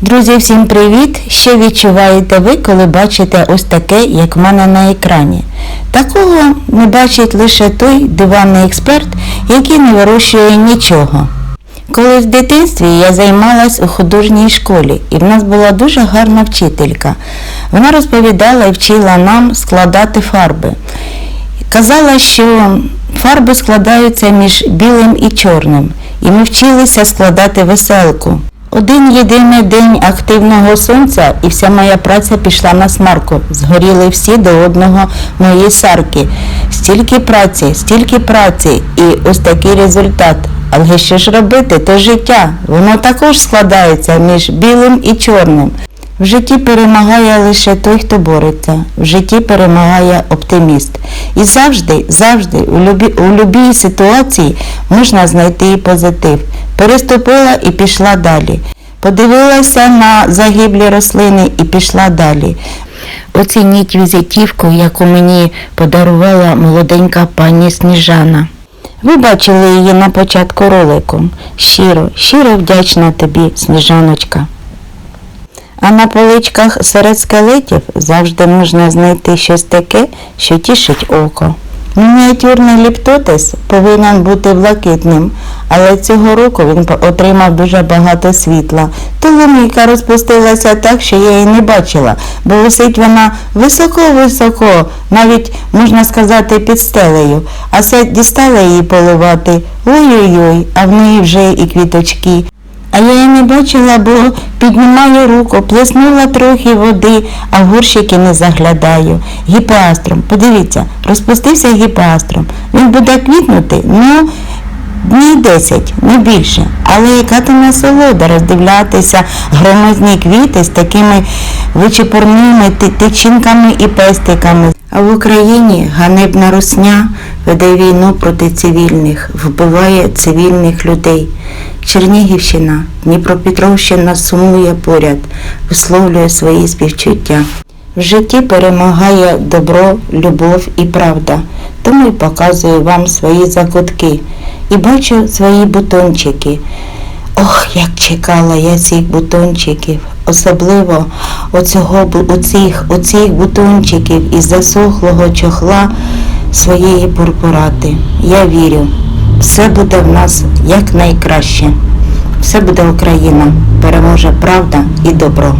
Друзі, всім привіт! Що відчуваєте ви, коли бачите ось таке, як в мене на екрані? Такого не бачить лише той диванний експерт, який не вирощує нічого. Колись в дитинстві я займалась у художній школі, і в нас була дуже гарна вчителька. Вона розповідала і вчила нам складати фарби. Казала, що фарби складаються між білим і чорним, і ми вчилися складати веселку. Один єдиний день активного сонця і вся моя праця пішла на смарку. Згоріли всі до одного мої сарки. Стільки праці, стільки праці і ось такий результат. Але що ж робити, то життя. Воно також складається між білим і чорним. В житті перемагає лише той, хто бореться. В житті перемагає оптиміст. І завжди, завжди, у любі, у любій ситуації можна знайти і позитив. Переступила і пішла далі. Подивилася на загиблі рослини і пішла далі. Оцініть візитівку, яку мені подарувала молоденька пані Сніжана. Ви бачили її на початку ролику. Щиро, щиро вдячна тобі, Сніжаночка. А на поличках серед скелетів завжди можна знайти щось таке, що тішить око. Мініатюрний ліптотис повинен бути блакитним, але цього року він отримав дуже багато світла. То розпустилася так, що я її не бачила, бо висить вона високо-високо, навіть можна сказати під стелею. А це дістала її поливати. Ой-ой-ой, а в неї вже і квіточки. А я її не бачила, бо піднімаю руку, плеснула трохи води, а в горщики не заглядаю. Гіпеастром, подивіться, розпустився гіпеастром. Він буде квітнути, ну, днів 10, не більше. Але яка то насолода роздивлятися громадні квіти з такими вичепурними ти- тичинками і пестиками. А в Україні ганебна русня веде війну проти цивільних, вбиває цивільних людей. Чернігівщина, Дніпропетровщина сумує поряд, висловлює свої співчуття. В житті перемагає добро, любов і правда. Тому й показую вам свої закутки і бачу свої бутончики. Ох, як чекала я цих бутончиків, особливо оцього, оцих, оцих бутончиків із засохлого чохла своєї пурпурати. Я вірю, все буде в нас якнайкраще. Все буде Україна, переможе правда і добро.